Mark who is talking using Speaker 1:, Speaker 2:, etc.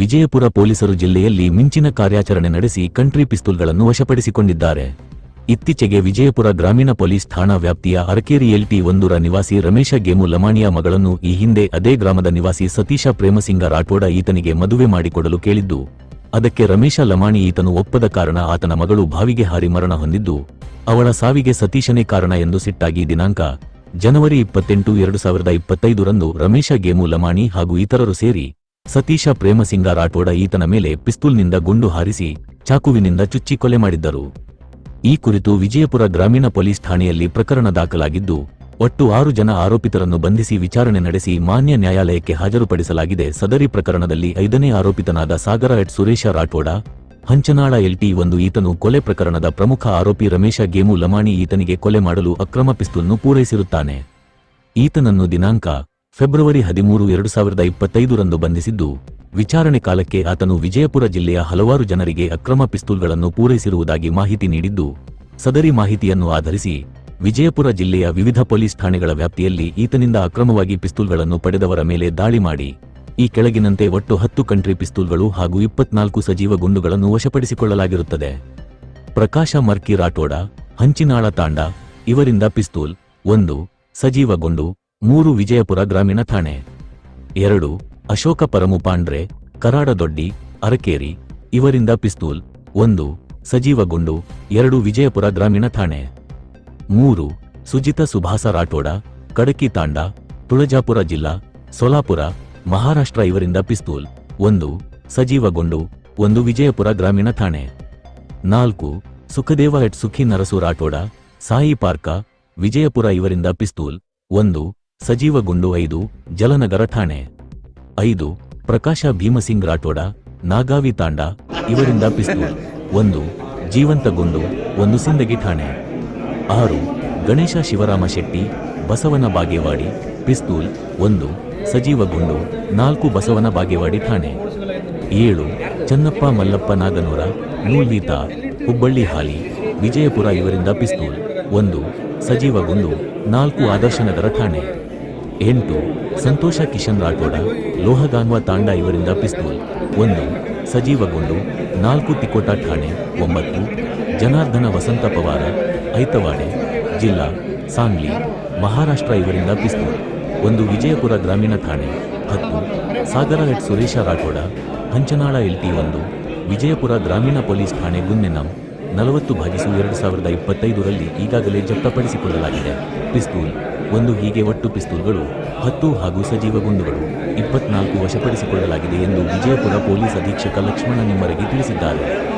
Speaker 1: ವಿಜಯಪುರ ಪೊಲೀಸರು ಜಿಲ್ಲೆಯಲ್ಲಿ ಮಿಂಚಿನ ಕಾರ್ಯಾಚರಣೆ ನಡೆಸಿ ಕಂಟ್ರಿ ಪಿಸ್ತೂಲ್ಗಳನ್ನು ವಶಪಡಿಸಿಕೊಂಡಿದ್ದಾರೆ. ಇತ್ತೀಚೆಗೆ ವಿಜಯಪುರ ಗ್ರಾಮೀಣ ಪೊಲೀಸ್ ಠಾಣಾ ವ್ಯಾಪ್ತಿಯ ಅರಕೇರಿ ಎಲ್ಟಿ ಒಂದೂರ ನಿವಾಸಿ ರಮೇಶ ಗೇಮು ಲಮಾಣಿಯ ಮಗಳನ್ನು ಈ ಹಿಂದೆ ಅದೇ ಗ್ರಾಮದ ನಿವಾಸಿ ಸತೀಶ ಪ್ರೇಮಸಿಂಗ ರಾಠೋಡ ಈತನಿಗೆ ಮದುವೆ ಮಾಡಿಕೊಡಲು ಕೇಳಿದ್ದು, ಅದಕ್ಕೆ ರಮೇಶ ಲಮಾಣಿ ಈತನು ಒಪ್ಪದ ಕಾರಣ ಆತನ ಮಗಳು ಬಾವಿಗೆ ಹಾರಿ ಮರಣ ಹೊಂದಿದ್ದು, ಅವಳ ಸಾವಿಗೆ ಸತೀಶನೇ ಕಾರಣ ಎಂದು ಸಿಟ್ಟಾಗಿ ದಿನಾಂಕ ಜನವರಿ ಇಪ್ಪತ್ತೆಂಟು, ಎರಡು ಸಾವಿರದ ಇಪ್ಪತ್ತೈದರಂದು ರಮೇಶ ಗೇಮು ಲಮಾಣಿ ಹಾಗೂ ಇತರರು ಸೇರಿ ಸತೀಶ ಪ್ರೇಮಸಿಂಗ ರಾಠೋಡ ಈತನ ಮೇಲೆ ಪಿಸ್ತೂಲ್ನಿಂದ ಗುಂಡು ಹಾರಿಸಿ ಚಾಕುವಿನಿಂದ ಚುಚ್ಚಿ ಕೊಲೆ ಮಾಡಿದ್ದರು. ಈ ಕುರಿತು ವಿಜಯಪುರ ಗ್ರಾಮೀಣ ಪೊಲೀಸ್ ಠಾಣೆಯಲ್ಲಿ ಪ್ರಕರಣ ದಾಖಲಾಗಿದ್ದು, ಒಟ್ಟು ಆರು ಜನ ಆರೋಪಿತರನ್ನು ಬಂಧಿಸಿ ವಿಚಾರಣೆ ನಡೆಸಿ ಮಾನ್ಯ ನ್ಯಾಯಾಲಯಕ್ಕೆ ಹಾಜರುಪಡಿಸಲಾಗಿದೆ. ಸದರಿ ಪ್ರಕರಣದಲ್ಲಿ ಐದನೇ ಆರೋಪಿತನಾದ ಸಾಗರ ಎಟ್ ಸುರೇಶ ರಾಠೋಡ, ಹಂಚನಾಳ ಎಲ್ಟಿ ಒಂದು ಈತನು ಕೊಲೆ ಪ್ರಕರಣದ ಪ್ರಮುಖ ಆರೋಪಿ ರಮೇಶ ಗೇಮು ಲಮಾಣಿ ಈತನಿಗೆ ಕೊಲೆ ಮಾಡಲು ಅಕ್ರಮ ಪಿಸ್ತೂಲ್ನು ಪೂರೈಸಿರುತ್ತಾನೆ. ಈತನನ್ನು ದಿನಾಂಕ ಫೆಬ್ರವರಿ ಹದಿಮೂರು, ಎರಡು ಸಾವಿರದ ಇಪ್ಪತ್ತೈದರಂದು ಬಂಧಿಸಿದ್ದು, ವಿಚಾರಣೆ ಕಾಲಕ್ಕೆ ಆತನು ವಿಜಯಪುರ ಜಿಲ್ಲೆಯ ಹಲವಾರು ಜನರಿಗೆ ಅಕ್ರಮ ಪಿಸ್ತೂಲ್ಗಳನ್ನು ಪೂರೈಸಿರುವುದಾಗಿ ಮಾಹಿತಿ ನೀಡಿದ್ದು, ಸದರಿ ಮಾಹಿತಿಯನ್ನು ಆಧರಿಸಿ ವಿಜಯಪುರ ಜಿಲ್ಲೆಯ ವಿವಿಧ ಪೊಲೀಸ್ ಠಾಣೆಗಳ ವ್ಯಾಪ್ತಿಯಲ್ಲಿ ಈತನಿಂದ ಅಕ್ರಮವಾಗಿ ಪಿಸ್ತೂಲ್ಗಳನ್ನು ಪಡೆದವರ ಮೇಲೆ ದಾಳಿ ಮಾಡಿ, ಈ ಕೆಳಗಿನಂತೆ ಒಟ್ಟು ಹತ್ತು ಕಂಟ್ರಿ ಪಿಸ್ತೂಲ್ಗಳು ಹಾಗೂ ಇಪ್ಪತ್ನಾಲ್ಕು ಸಜೀವ ಗುಂಡುಗಳನ್ನು ವಶಪಡಿಸಿಕೊಳ್ಳಲಾಗಿರುತ್ತದೆ. ಪ್ರಕಾಶ ಮರ್ಕಿ ರಾಠೋಡ, ಹಂಚಿನಾಳ ತಾಂಡ, ಇವರಿಂದ ಪಿಸ್ತೂಲ್, ಒಂದು, ಸಜೀವ ಗುಂಡು ಮೂರು ವಿಜಯಪುರ ಗ್ರಾಮೀಣ ಠಾಣೆ. ಎರಡು, ಅಶೋಕ ಪರಮು ಪಾಂಡ್ರೆ ಕರಾಡದೊಡ್ಡಿ, ಅರಕೇರಿ, ಇವರಿಂದ ಪಿಸ್ತೂಲ್. ಒಂದು, ಸಜೀವ ಗುಂಡು, ಎರಡು ವಿಜಯಪುರ ಗ್ರಾಮೀಣ ಠಾಣೆ. ಮೂರು, ಸುಜಿತ ಸುಭಾಸ ರಾಠೋಡ, ಕಡಕಿ ತಾಂಡ, ತುಳಜಾಪುರ ಜಿಲ್ಲಾ, ಸೋಲಾಪುರ, ಮಹಾರಾಷ್ಟ್ರ ಇವರಿಂದ ಪಿಸ್ತೂಲ್. ಒಂದು, ಸಜೀವ ಗುಂಡು, ಒಂದು ವಿಜಯಪುರ ಗ್ರಾಮೀಣ ಠಾಣೆ. ನಾಲ್ಕು, ಸುಖದೇವ ಎಟ್ ಸುಖಿ ನರಸು ರಾಠೋಡ, ಸಾಯಿ ಪಾರ್ಕ, ವಿಜಯಪುರ ಇವರಿಂದ ಪಿಸ್ತೂಲ್. ಒಂದು ಸಜೀವ ಗುಂಡು ಐದು, ಜಲನಗರ ಠಾಣೆ. ಐದು, ಪ್ರಕಾಶ ಭೀಮಸಿಂಗ್ ರಾಠೋಡ, ನಾಗಾವಿ ತಾಂಡ, ಇವರಿಂದ ಪಿಸ್ತೂಲ್. ಒಂದು ಜೀವಂತ ಗುಂಡು ಒಂದು ಸಿಂದಗಿ ಠಾಣೆ. ಆರು, ಗಣೇಶ ಶಿವರಾಮ ಶೆಟ್ಟಿ, ಬಸವನ ಬಾಗೇವಾಡಿ, ಪಿಸ್ತೂಲ್. ಒಂದು ಸಜೀವ ಗುಂಡು ನಾಲ್ಕು ಬಸವನ ಬಾಗೇವಾಡಿ ಠಾಣೆ. ಏಳು, ಚನ್ನಪ್ಪ ಮಲ್ಲಪ್ಪ ನಾಗನೂರ ನೂಲ್ವೀತ ಹುಬ್ಬಳ್ಳಿ ಹಾಲಿ, ವಿಜಯಪುರ ಇವರಿಂದ ಪಿಸ್ತೂಲ್. ಒಂದು ಸಜೀವ ಗುಂಡು ನಾಲ್ಕು ಆದರ್ಶನಗರ ಠಾಣೆ. ಎಂಟು, ಸಂತೋಷ ಕಿಶನ್ ರಾಠೋಡ ಲೋಹಗಾನ್ವ ತಾಂಡ ಇವರಿಂದ ಪಿಸ್ತೂಲ್, ಒಂದು, ಸಜೀವಗೊಂಡು, ನಾಲ್ಕು ತಿಕೋಟ ಠಾಣೆ, ಒಂಬತ್ತು, ಜನಾರ್ದನ ವಸಂತ ಪವಾರ, ಐತವಾಡೆ, ಜಿಲ್ಲಾ, ಸಾಂಗ್ಲಿ, ಮಹಾರಾಷ್ಟ್ರ ಇವರಿಂದ ಪಿಸ್ತೂಲ್, ಒಂದು ವಿಜಯಪುರ ಗ್ರಾಮೀಣ ಠಾಣೆ, ಹತ್ತು, ಸಾಗರ ಎಟ್ ಸುರೇಶ ರಾಠೋಡ, ಹಂಚನಾಳ ಎಲ್ಟಿ ಒಂದು, ವಿಜಯಪುರ ಗ್ರಾಮೀಣ ಪೊಲೀಸ್ ಠಾಣೆ ಗುನ್ನೆನಂ, ನಲವತ್ತು ಭಾಗಿಸು ಎರಡು ಸಾವಿರದ ಇಪ್ಪತ್ತೈದರಲ್ಲಿ ಈಗಾಗಲೇ ಜಪ್ತಪಡಿಸಿಕೊಳ್ಳಲಾಗಿದೆ. ಪಿಸ್ತೂಲ್ ಒಂದು ಹೀಗೆ ಒಟ್ಟು ಪಿಸ್ತೂಲ್ಗಳು ಹತ್ತು ಹಾಗೂ ಸಜೀವ ಗುಂಡುಗಳು ಇಪ್ಪತ್ನಾಲ್ಕು ವಶಪಡಿಸಿಕೊಳ್ಳಲಾಗಿದೆ ಎಂದು ವಿಜಯಪುರ ಪೊಲೀಸ್ ಅಧೀಕ್ಷಕ ಲಕ್ಷ್ಮಣ ನಿಮ್ಮರಗಿ ತಿಳಿಸಿದ್ದಾರೆ.